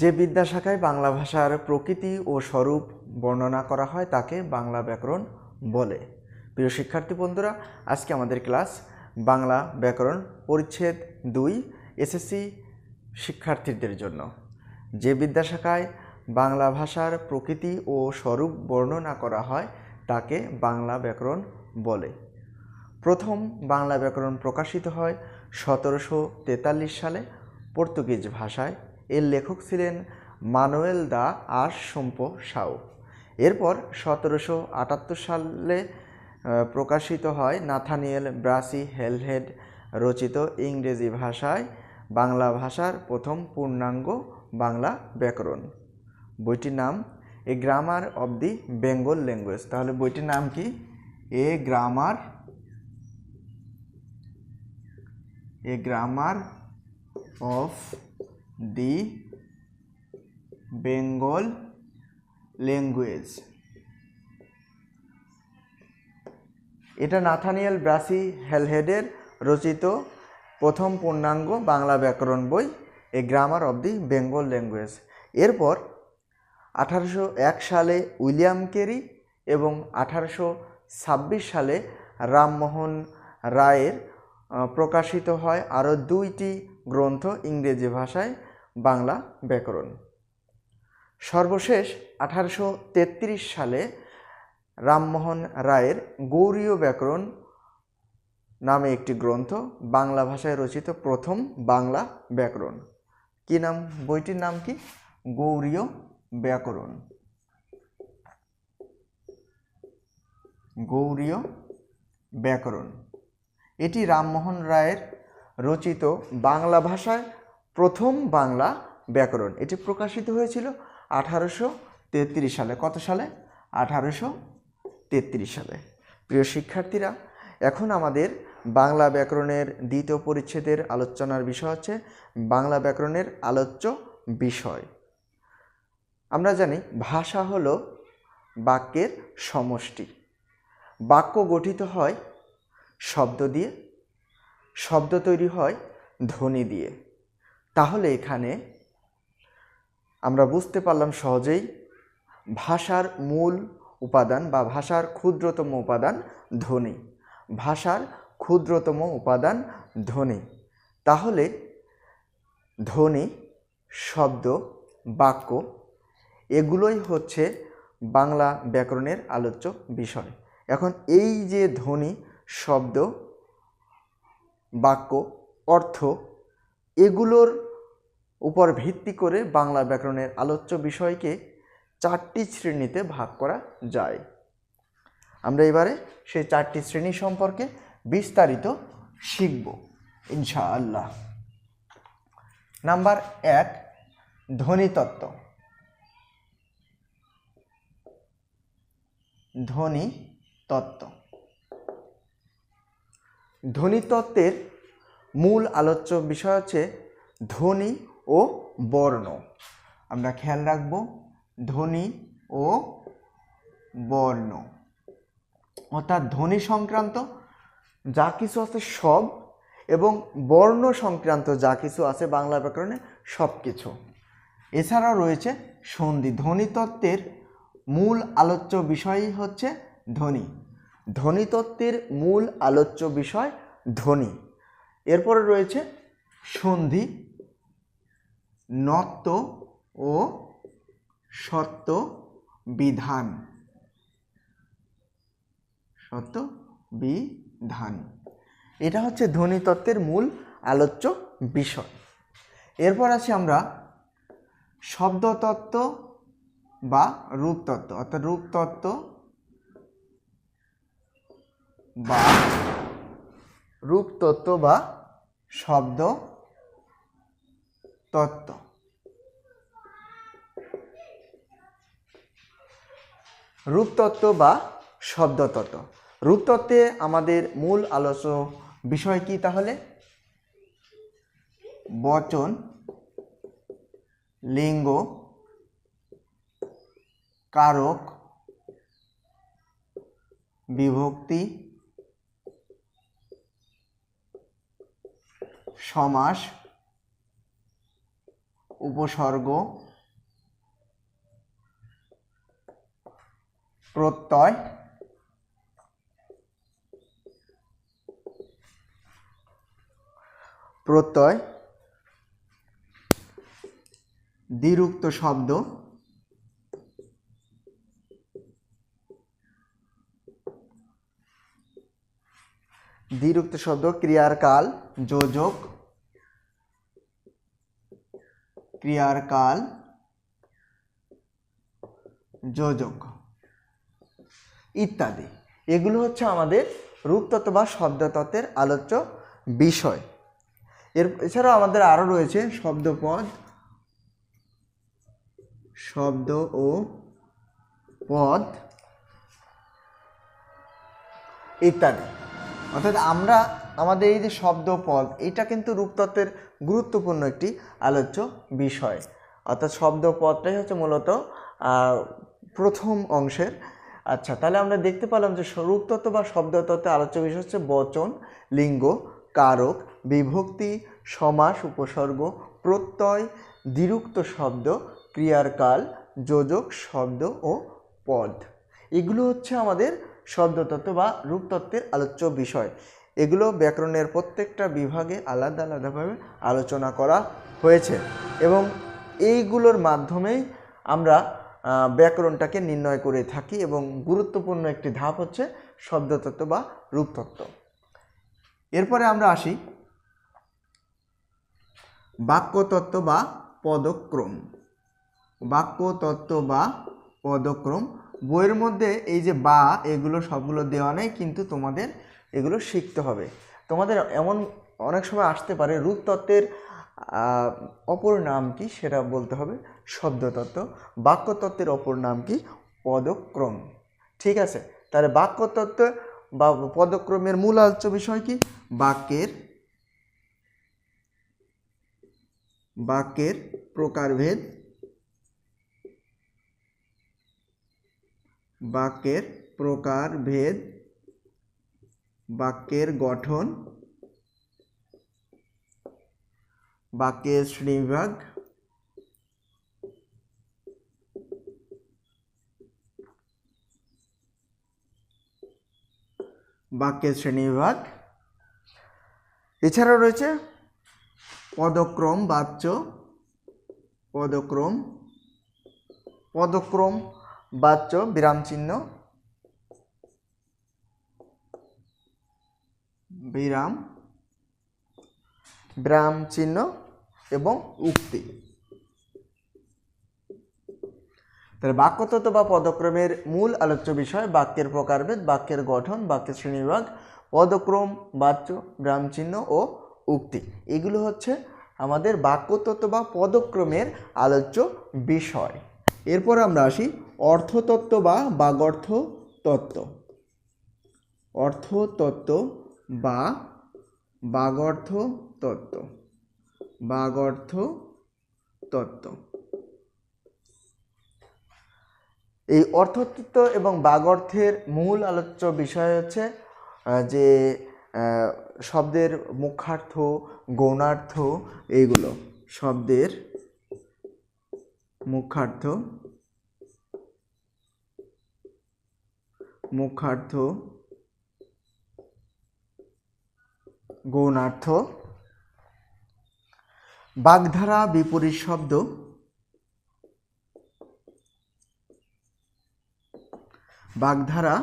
যে বিদ্যা শাখায় বাংলা ভাষার প্রকৃতি ও স্বরূপ বর্ণনা করা হয়, তাকে বাংলা ব্যাকরণ বলে। প্রিয় শিক্ষার্থী বন্ধুরা, আজকে আমাদের ক্লাস বাংলা ব্যাকরণ পরিচ্ছেদ দুই, এসএসসি শিক্ষার্থীদের জন্য। যে বিদ্যা শাখায় বাংলা ভাষার প্রকৃতি ও স্বরূপ বর্ণনা করা হয়, তাকে বাংলা ব্যাকরণ বলে। প্রথম বাংলা ব্যাকরণ প্রকাশিত হয় সতেরোশো তেতাল্লিশ সালে পর্তুগিজ ভাষায়। এর লেখক ছিলেন মানুয়েল দা আর সম্পো সাও এরপর সতেরোশো আটাত্তর সালে প্রকাশিত হয় নাথানিয়েল ব্রাসি হেলহেড রচিত ইংরেজি ভাষায়। বাংলা ভাষার প্রথম পূর্ণাঙ্গ বাংলা ব্যাকরণ। বইটির নাম a grammar of the Bengal language তাহলে বইটির নাম কি? A grammar a grammar of the Bengal language এটা নাথানিয়েল ব্রাসি হেলহেডের রচিত প্রথম পূর্ণাঙ্গ বাংলা ব্যাকরণ বই, a grammar of the Bengal language এরপর আঠারোশো এক সালে উইলিয়াম কেরি এবং আঠারোশো ছাব্বিশ সালে রামমোহন রায়ের প্রকাশিত হয়। আরও দুইটি গ্রন্থ ইংরেজি ভাষায় বাংলা ব্যাকরণ। সর্বশেষ আঠারোশো তেত্রিশ সালে রামমোহন রায়ের গৌরীয় ব্যাকরণ নামে একটি গ্রন্থ বাংলা ভাষায় রচিত প্রথম বাংলা ব্যাকরণ। কি নাম? বইটির নাম কি? গৌরীয় ব্যাকরণ। গৌরীয় ব্যাকরণ। এটি রামমোহন রায়ের রচিত বাংলা ভাষায় প্রথম বাংলা ব্যাকরণ। এটি প্রকাশিত হয়েছিল আঠারোশো তেত্রিশ সালে। কত সালে? আঠারোশো তেত্রিশ সালে। প্রিয় শিক্ষার্থীরা, এখন আমাদের বাংলা ব্যাকরণের দ্বিতীয় পরিচ্ছেদের আলোচনার বিষয় হচ্ছে বাংলা ব্যাকরণের আলোচ্য বিষয়। আমরা জানি ভাষা হলো বাক্যের সমষ্টি। বাক্য গঠিত হয় শব্দ দিয়ে শব্দ তৈরি হয় ধ্বনি দিয়ে। তাহলে এখানে আমরা বুঝতে পারলাম সহজেই ভাষার মূল উপাদান বা ভাষার ক্ষুদ্রতম উপাদান ধ্বনি। ভাষার ক্ষুদ্রতম উপাদান ধ্বনি। তাহলে ধ্বনি, শব্দ, বাক্য এগুলোই হচ্ছে বাংলা ব্যাকরণের আলোচ্য বিষয়। এখন এই যে ধ্বনি, শব্দ বাক্য, অর্থ, এগুলোর উপর ভিত্তি করে বাংলা ব্যাকরণের আলোচ্য বিষয়কে চারটি শ্রেণীতে ভাগ করা যায়। আমরা এবারে সেই চারটি শ্রেণি সম্পর্কে বিস্তারিত শিখব, ইনশাআল্লাহ। নাম্বার এক, ধ্বনিতত্ত্ব। ধ্বনি তত্ত্ব ধ্বনিতত্ত্বের মূল আলোচ্য বিষয় হচ্ছে ধ্বনি ও বর্ণ। আমরা খেয়াল রাখব, ধ্বনি ও বর্ণ। অর্থাৎ ধ্বনি সংক্রান্ত যা কিছু আছে সব এবং বর্ণ সংক্রান্ত যা কিছু আছে বাংলা ব্যাকরণে সব কিছু। এছাড়াও রয়েছে সন্ধি। ধ্বনিতত্ত্বের মূল আলোচ্য বিষয়ই হচ্ছে ধ্বনি। ধ্বনিতত্ত্বের মূল আলোচ্য বিষয় ধ্বনি। এরপরে রয়েছে সন্ধি নত্ব ও সত্য বিধান। সত্য বিধান। এটা হচ্ছে ধ্বনিতত্ত্বের মূল আলোচ্য বিষয়। এরপর আছি আমরা শব্দতত্ত্ব বা রূপতত্ত্ব। অর্থাৎ রূপতত্ত্ব বা রূপতত্ত্ব বা শব্দ তত্ত্ব। রূপতত্ত্ব বা শব্দতত্ত্ব রূপতত্ত্বে আমাদের মূল আলোচ্য বিষয় কি তাহলে? বচন, লিঙ্গ, কারক, বিভক্তি সমাস উপসর্গ প্রত্যয় প্রত্যয় দ্বিরুক্ত শব্দ দ্বিরুক্ত শব্দ ক্রিয়ার কাল যোজক ক্রিয়ার কাল যোজক ইত্যাদি। এগুলো হচ্ছে আমাদের রূপতত্ত্ব বা শব্দতত্ত্বের আলোচ্য বিষয়। এর এছাড়াও আমাদের আরও রয়েছে শব্দপদ, শব্দ ও পদ ইত্যাদি। অর্থাৎ আমরা আমাদের এই যে শব্দ পদ, এটা কিন্তু রূপতত্ত্বের গুরুত্বপূর্ণ একটি আলোচ্য বিষয়। অর্থাৎ শব্দ পদটাই হচ্ছে মূলত প্রথম অংশের। আচ্ছা তাহলে আমরা দেখতে পেলাম যে রূপতত্ত্ব বা শব্দতত্ত্বের আলোচ্য বিষয় হচ্ছে বচন, লিঙ্গ, কারক, বিভক্তি, সমাস, উপসর্গ, প্রত্যয়, দ্বিরুক্ত শব্দ, ক্রিয়ার কাল, যোজক শব্দ ও পদ। এগুলো হচ্ছে আমাদের শব্দতত্ত্ব বা রূপতত্ত্বের আলোচ্য বিষয়। এগুলো ব্যাকরণের প্রত্যেকটা বিভাগে আলাদা আলাদাভাবে আলোচনা করা হয়েছে এবং এইগুলোর মাধ্যমেই আমরা ব্যাকরণটাকে নির্ণয় করে থাকি এবং গুরুত্বপূর্ণ একটি ধাপ হচ্ছে শব্দতত্ত্ব বা রূপতত্ত্ব। এরপরে আমরা আসি বাক্যতত্ত্ব বা পদক্রম। বাক্যতত্ত্ব বা পদক্রম বইয়ের মধ্যে এই যে বা, এগুলো সবগুলো দেওয়া নেই, কিন্তু তোমাদের এগুলো শিখতে হবে। তোমাদের এমন অনেক সময় আসতে পারে, রূপতত্ত্বের অপর নাম কি সেটা বলতে হবে? শব্দতত্ত্ব। বাক্যতত্ত্বের অপর নাম কি? পদক্রম। ঠিক আছে? তাহলে বাক্যতত্ত্ব বা পদক্রমের মূল আলোচ্য বিষয় কি? বাক্যের বাক্যের প্রকারভেদ বাক্যের প্রকারভেদ বাক্যের গঠন বাক্যের শ্রেণীবিভাগ বাক্যের শ্রেণীবিভাগ। এছাড়াও রয়েছে পদক্রম বাচ্য পদক্রম পদক্রম বাচ্য বিরাম চিহ্ন, বিরাম বিরাম চিহ্ন এবং উক্তি। তাহলে বাক্যতত্ত্ব বা পদক্রমের মূল আলোচ্য বিষয় বাক্যের প্রকারভেদ, বাক্যের গঠন, বাক্যের শ্রেণীবিভাগ, পদক্রম বাচ্য বিরাম চিহ্ন ও উক্তি। এগুলো হচ্ছে আমাদের বাক্যতত্ত্ব বা পদক্রমের আলোচ্য বিষয়। এরপর আমরা আসি অর্থতত্ত্ব বা বাগর্থ তত্ত্ব অর্থতত্ত্ব বা বাগর্থ তত্ত্ব বাগর্থ তত্ত্ব এই অর্থতত্ত্ব এবং বাগর্থের মূল আলোচ্য বিষয় হচ্ছে যে শব্দের মুখার্থ, গৌণার্থ এইগুলো, শব্দের মুখার্থ মুখার্থ গৌণার্থ বাগধারা বিপরীত শব্দ বাগধারা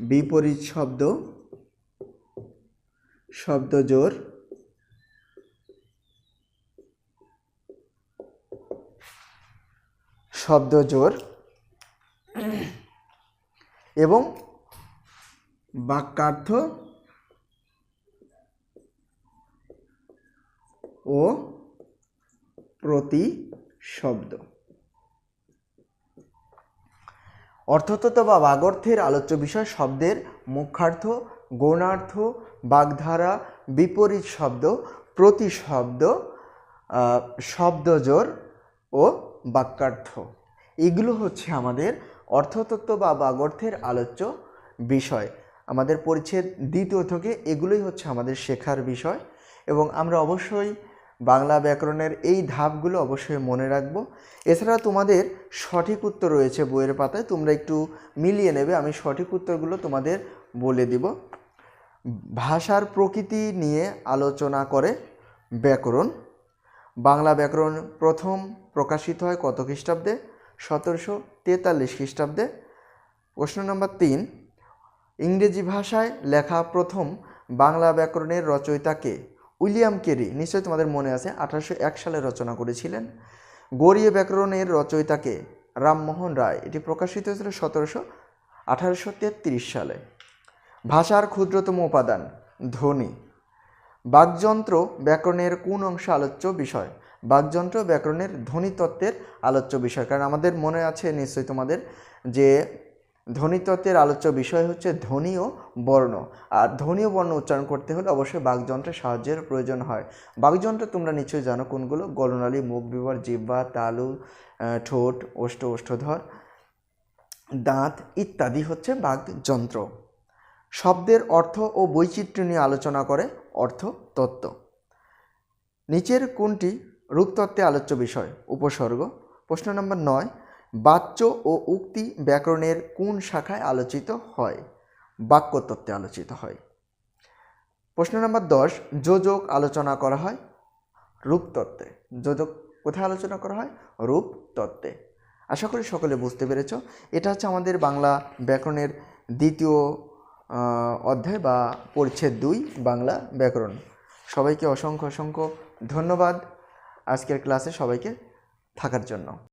বিপরীত শব্দ শব্দজোর শব্দজোর এবং বাক্যার্থ ও প্রতি শব্দ অর্থতত্ত্ব বা বাগর্থের আলোচ্য বিষয় শব্দের মুখার্থ গৌণার্থ বাগধারা বিপরীত শব্দ প্রতি শব্দ আহ, শব্দজোর ও বাক্যার্থ। এগুলো হচ্ছে আমাদের অর্থতত্ত্ব বা বাগর্থের আলোচ্য বিষয়। আমাদের পরিচ্ছেদ দ্বিতীয় থেকে এগুলোই হচ্ছে আমাদের শেখার বিষয় এবং আমরা অবশ্যই বাংলা ব্যাকরণের এই ধাপগুলো অবশ্যই মনে রাখব। এছাড়া তোমাদের সঠিক উত্তর রয়েছে বইয়ের পাতায়, তোমরা একটু মিলিয়ে নেবে, আমি সঠিক উত্তরগুলো তোমাদের বলে দিব। ভাষার প্রকৃতি নিয়ে আলোচনা করে ব্যাকরণ। বাংলা ব্যাকরণ প্রথম প্রকাশিত হয় কত খ্রিস্টাব্দে? সতেরোশো তেতাল্লিশ খ্রিস্টাব্দে। প্রশ্ন নম্বর তিন, ইংরেজি ভাষায় লেখা প্রথম বাংলা ব্যাকরণের রচয়িতাকে উইলিয়াম কেরি। নিশ্চয়ই তোমাদের মনে আছে, আঠারোশো এক সালে রচনা করেছিলেন। গড়িয়ে ব্যাকরণের রচয়িতাকে রামমোহন রায়। এটি প্রকাশিত হয়েছিল সতেরোশো আঠারোশো তেত্রিশ সালে। ভাষার ক্ষুদ্রতম উপাদান, ধ্বনি। বাকযন্ত্র ব্যাকরণের কোন অংশ আলোচ্য বিষয়? বাকযন্ত্র ব্যাকরণের ধ্বনিতত্ত্বের আলোচ্য বিষয়। কারণ আমাদের মনে আছে নিশ্চয়ই তোমাদের যে ধ্বনিতত্ত্বের আলোচ্য বিষয় হচ্ছে ধ্বনি ও বর্ণ। আর ধ্বনি ও বর্ণ উচ্চারণ করতে হলে অবশ্যই বাকযন্ত্রের সাহায্যের প্রয়োজন হয়। বাকযন্ত্র তোমরা নিশ্চয়ই জানো কোনগুলো? গলনালী, মুখ বিবর জিহ্বা, তালু ঠোঁট, ওষ্ঠ, ওষ্ঠধর, দাঁত ইত্যাদি হচ্ছে বাকযন্ত্র। শব্দের অর্থ ও বৈচিত্র্য নিয়ে আলোচনা করে অর্থ, তত্ত্ব। নিচের কোনটি রূপতত্ত্বে আলোচ্য বিষয়? উপসর্গ। প্রশ্ন নম্বর নয়, বাচ্য ও উক্তি ব্যাকরণের কোন শাখায় আলোচিত হয়? বাক্যতত্ত্বে আলোচিত হয়। প্রশ্ন নম্বর দশ, যোজক আলোচনা করা হয় রূপতত্ত্বে। যোজক কোথায় আলোচনা করা হয়? রূপতত্ত্বে। আশা করি সকলে বুঝতে পেরেছ। এটা হচ্ছে আমাদের বাংলা ব্যাকরণের দ্বিতীয় অধ্যায় বা পরিচ্ছেদ দুই, বাংলা ব্যাকরণ। সবাইকে অসংখ্য অসংখ্য ধন্যবাদ। আজকের ক্লাসে সবাইকে থাকার জন্য।